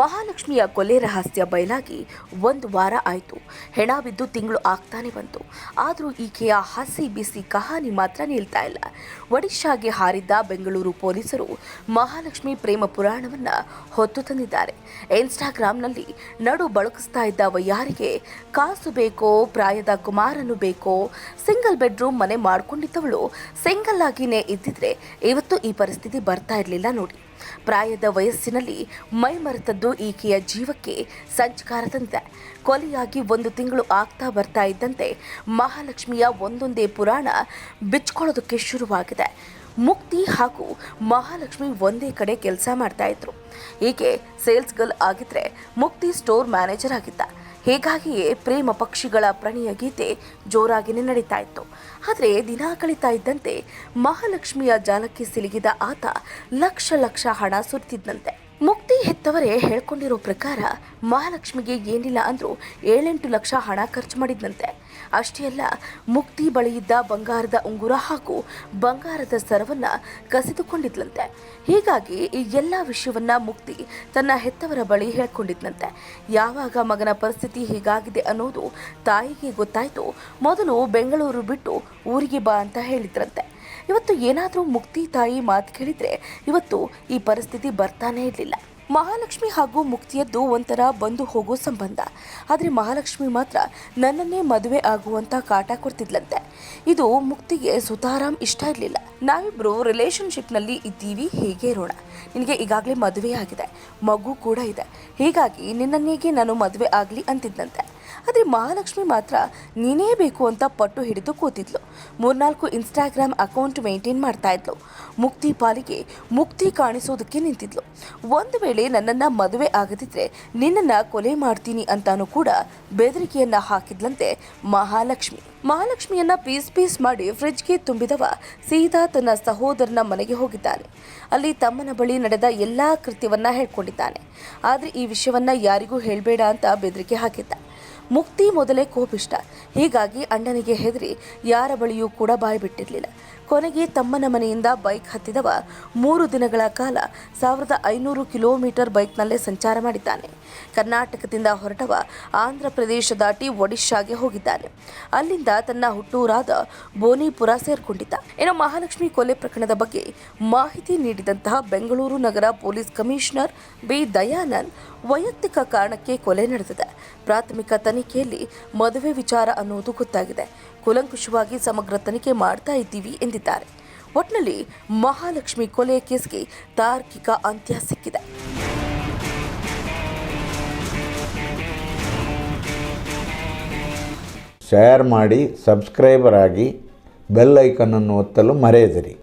ಮಹಾಲಕ್ಷ್ಮಿಯ ಕೊಲೆ ರಹಸ್ಯ ಬಯಲಾಗಿ ಒಂದು ವಾರ ಆಯಿತು. ಹೆಣ ಬಿದ್ದು ತಿಂಗಳು ಆಗ್ತಾನೆ ಬಂತು. ಆದರೂ ಈಕೆಯ ಹಸಿ ಬಿಸಿ ಕಹಾನಿ ಮಾತ್ರ ನಿಲ್ತಾ ಇಲ್ಲ. ಒಡಿಶಾಗೆ ಹಾರಿದ್ದ ಬೆಂಗಳೂರು ಪೊಲೀಸರು ಮಹಾಲಕ್ಷ್ಮಿ ಪ್ರೇಮ ಪುರಾಣವನ್ನ ಹೊತ್ತು ತಂದಿದ್ದಾರೆ. ಇನ್ಸ್ಟಾಗ್ರಾಮ್ನಲ್ಲಿ ನಡು ಬಳಕಿಸ್ತಾ ಇದ್ದ ವಯ್ಯಾರಿಗೆ ಕಾಸು ಬೇಕೋ, ಪ್ರಾಯದ ಕುಮಾರನು ಬೇಕೋ, ಸಿಂಗಲ್ ಬೆಡ್ರೂಮ್ ಮನೆ ಮಾಡ್ಕೊಂಡಿದ್ದವಳು ಸಿಂಗಲ್ ಆಗಿನೇ ಇದ್ದಿದ್ರೆ ಇವತ್ತು ಈ ಪರಿಸ್ಥಿತಿ ಬರ್ತಾ ಇರಲಿಲ್ಲ ನೋಡಿ. ಪ್ರಾಯದ ವಯಸ್ಸಿನಲ್ಲಿ ಮೈಮರೆತದ್ದು ಈಕೆಯ ಜೀವಕ್ಕೆ ಸಂಚಕಾರ ತಂದಿದೆ ಕೊಲೆಯಾಗಿ ಒಂದು ತಿಂಗಳು ಆಗ್ತಾ ಬರ್ತಾ ಇದ್ದಂತೆ ಮಹಾಲಕ್ಷ್ಮಿಯ ಒಂದೊಂದೇ ಪುರಾಣ ಬಿಚ್ಕೊಳ್ಳೋದಕ್ಕೆ ಶುರುವಾಗಿದೆ. ಮುಕ್ತಿ ಹಾಗೂ ಮಹಾಲಕ್ಷ್ಮಿ ಒಂದೇ ಕಡೆ ಕೆಲಸ ಮಾಡ್ತಾ ಇದ್ರು. ಹೀಗೆ ಸೇಲ್ಸ್ ಗರ್ಲ್ ಆಗಿದ್ರೆ ಮುಕ್ತಿ ಸ್ಟೋರ್ ಮ್ಯಾನೇಜರ್ ಆಗಿದ್ದ. ಹೀಗಾಗಿಯೇ ಪ್ರೇಮ ಪಕ್ಷಿಗಳ ಪ್ರಣಿಯ ಗೀತೆ ಜೋರಾಗಿನೇ ನಡೀತಾ ಇತ್ತು. ಆದರೆ ದಿನ ಕಳೀತಾ ಇದ್ದಂತೆ ಮಹಾಲಕ್ಷ್ಮಿಯ ಜಾಲಕ್ಕೆ ಸಿಲುಗಿದ ಆತ ಲಕ್ಷ ಲಕ್ಷ ಹಣ ಸುರಿತಿದ್ದಂತೆ ಹೆತ್ತವರೇ ಹೇಳ್ಕೊಂಡಿರೋ ಪ್ರಕಾರ ಮಹಾಲಕ್ಷ್ಮಿಗೆ ಏನಿಲ್ಲ ಅಂದರೂ ಏಳೆಂಟು ಲಕ್ಷ ಹಣ ಖರ್ಚು ಮಾಡಿದ್ನಂತೆ. ಅಷ್ಟೇ ಅಲ್ಲ, ಮುಕ್ತಿ ಬಳಿಯಿದ್ದ ಬಂಗಾರದ ಉಂಗುರ ಹಾಗೂ ಬಂಗಾರದ ಸರವನ್ನ ಕಸಿದುಕೊಂಡಿದ್ಲಂತೆ. ಹೀಗಾಗಿ ಈ ಎಲ್ಲ ವಿಷಯವನ್ನ ಮುಕ್ತಿ ತನ್ನ ಹೆತ್ತವರ ಬಳಿ ಹೇಳ್ಕೊಂಡಿದ್ನಂತೆ. ಯಾವಾಗ ಮಗನ ಪರಿಸ್ಥಿತಿ ಹೀಗಾಗಿದೆ ಅನ್ನೋದು ತಾಯಿಗೆ ಗೊತ್ತಾಯಿತು. ಮೊದಲು ಬೆಂಗಳೂರು ಬಿಟ್ಟು ಊರಿಗೆ ಬಾ ಅಂತ ಹೇಳಿದ್ರಂತೆ. ಇವತ್ತು ಏನಾದರೂ ಮುಕ್ತಿ ತಾಯಿ ಮಾತು ಕೇಳಿದ್ರೆ ಇವತ್ತು ಈ ಪರಿಸ್ಥಿತಿ ಬರ್ತಾನೇ ಇರಲಿಲ್ಲ. ಮಹಾಲಕ್ಷ್ಮಿ ಹಾಗೂ ಮುಕ್ತಿಯದ್ದು ಒಂಥರ ಬಂದು ಹೋಗೋ ಸಂಬಂಧ. ಆದರೆ ಮಹಾಲಕ್ಷ್ಮಿ ಮಾತ್ರ ನನ್ನನ್ನೇ ಮದುವೆ ಆಗುವಂತ ಕಾಟ ಕೊಡ್ತಿದ್ಲಂತೆ. ಇದು ಮುಕ್ತಿಗೆ ಸುತಾರಾಮ್ ಇಷ್ಟ ಇರಲಿಲ್ಲ. ನಾವಿಬ್ಬರು ರಿಲೇಶನ್ಶಿಪ್ನಲ್ಲಿ ಇದ್ದೀವಿ, ಹೀಗೆ ಇರೋಣ. ನಿನಗೆ ಈಗಾಗಲೇ ಮದುವೆ ಆಗಿದೆ ಮಗು ಕೂಡ ಇದೆ. ಹೀಗಾಗಿ ನಿನ್ನನ್ನೇಗೆ ನಾನು ಮದುವೆ ಆಗಲಿ ಅಂತಿದ್ದಂತೆ ಆದರೆ ಮಹಾಲಕ್ಷ್ಮಿ ಮಾತ್ರ ನೀನೇ ಬೇಕು ಅಂತ ಪಟ್ಟು ಹಿಡಿದು ಕೂತಿದ್ಲು. ಮೂರ್ನಾಲ್ಕು ಇನ್ಸ್ಟಾಗ್ರಾಮ್ ಅಕೌಂಟ್ ಮೇಂಟೈನ್ ಮಾಡ್ತಾ ಇದ್ಲು. ಮುಕ್ತಿ ಪಾಲಿಗೆ ಮುಕ್ತಿ ಕಾಣಿಸೋದಕ್ಕೆ ನಿಂತಿದ್ಲು. ಒಂದು ವೇಳೆ ನನ್ನನ್ನು ಮದುವೆ ಆಗದಿದ್ರೆ ನಿನ್ನನ್ನು ಕೊಲೆ ಮಾಡ್ತೀನಿ ಅಂತಾನೂ ಕೂಡ ಬೆದರಿಕೆಯನ್ನು ಹಾಕಿದ್ಲಂತೆ ಮಹಾಲಕ್ಷ್ಮಿ. ಮಹಾಲಕ್ಷ್ಮಿಯನ್ನ ಪೀಸ್ ಪೀಸ್ ಮಾಡಿ ಫ್ರಿಡ್ಜ್ಗೆ ತುಂಬಿದವ ಸೀದಾ ತನ್ನ ಸಹೋದರನ ಮನೆಗೆ ಹೋಗಿದ್ದಾನೆ. ಅಲ್ಲಿ ತಮ್ಮನ ಬಳಿ ನಡೆದ ಎಲ್ಲಾ ಕೃತ್ಯವನ್ನ ಹೇಳ್ಕೊಂಡಿದ್ದಾನೆ. ಆದರೆ ಈ ವಿಷಯವನ್ನ ಯಾರಿಗೂ ಹೇಳಬೇಡ ಅಂತ ಬೆದರಿಕೆ ಹಾಕಿದ್ದ. ಮುಕ್ತಿ ಮೊದಲೇ ಕೋಪಿಷ್ಟ. ಹೀಗಾಗಿ ಅಣ್ಣನಿಗೆ ಹೆದರಿ ಯಾರ ಬಳಿಯೂ ಕೂಡ ಬಾಯಿ ಬಿಟ್ಟಿರಲಿಲ್ಲ ಕೊನೆಗೆ ತಮ್ಮನ ಮನೆಯಿಂದ ಬೈಕ್ ಹತ್ತಿದವ. ಮೂರು ದಿನಗಳ ಕಾಲ ಸಾವಿರದ ಐನೂರು ಕಿಲೋಮೀಟರ್ ಬೈಕ್ನಲ್ಲೇ ಸಂಚಾರ ಮಾಡಿದ್ದಾನೆ. ಕರ್ನಾಟಕದಿಂದ ಹೊರಟವ, ಆಂಧ್ರ ಪ್ರದೇಶ ದಾಟಿ ಒಡಿಶಾಗೆ ಹೋಗಿದ್ದಾನೆ. ಅಲ್ಲಿಂದ ತನ್ನ ಹುಟ್ಟೂರಾದ ಬೋನಿಪುರ ಸೇರ್ಕೊಂಡಿದ್ದ. ಇನ್ನು ಮಹಾಲಕ್ಷ್ಮಿ ಕೊಲೆ ಪ್ರಕರಣದ ಬಗ್ಗೆ ಮಾಹಿತಿ ನೀಡಿದಂತಹ ಬೆಂಗಳೂರು ನಗರ ಪೊಲೀಸ್ ಕಮಿಷನರ್ ಬಿ. ದಯಾನಂದ್ ವೈಯಕ್ತಿಕ ಕಾರಣಕ್ಕೆ ಕೊಲೆ ನಡೆದಿದೆ. ಪ್ರಾಥಮಿಕ ತನಿಖೆಯಲ್ಲಿ ಮದುವೆ ವಿಚಾರ ಅನ್ನೋದು ಗೊತ್ತಾಗಿದೆ. ಕುಲಂಕುಷವಾಗಿ ಸಮಗ್ರ ತನಿಖೆ ಮಾಡ್ತಾ ಇದ್ದೀವಿ ಎಂದಿದ್ದಾರೆ ಒಟ್ನಲ್ಲಿ ಮಹಾಲಕ್ಷ್ಮಿ ಕೊಲೆ ಕೇಸ್ಗೆ ತಾರ್ಕಿಕ ಅಂತ್ಯ ಸಿಕ್ಕಿದೆ. ಶೇರ್ ಮಾಡಿ ಸಬ್ಸ್ಕ್ರೈಬರ್ ಆಗಿ ಬೆಲ್ ಐಕನನ್ನು ಒತ್ತಲು ಮರೆಯದಿರಿ.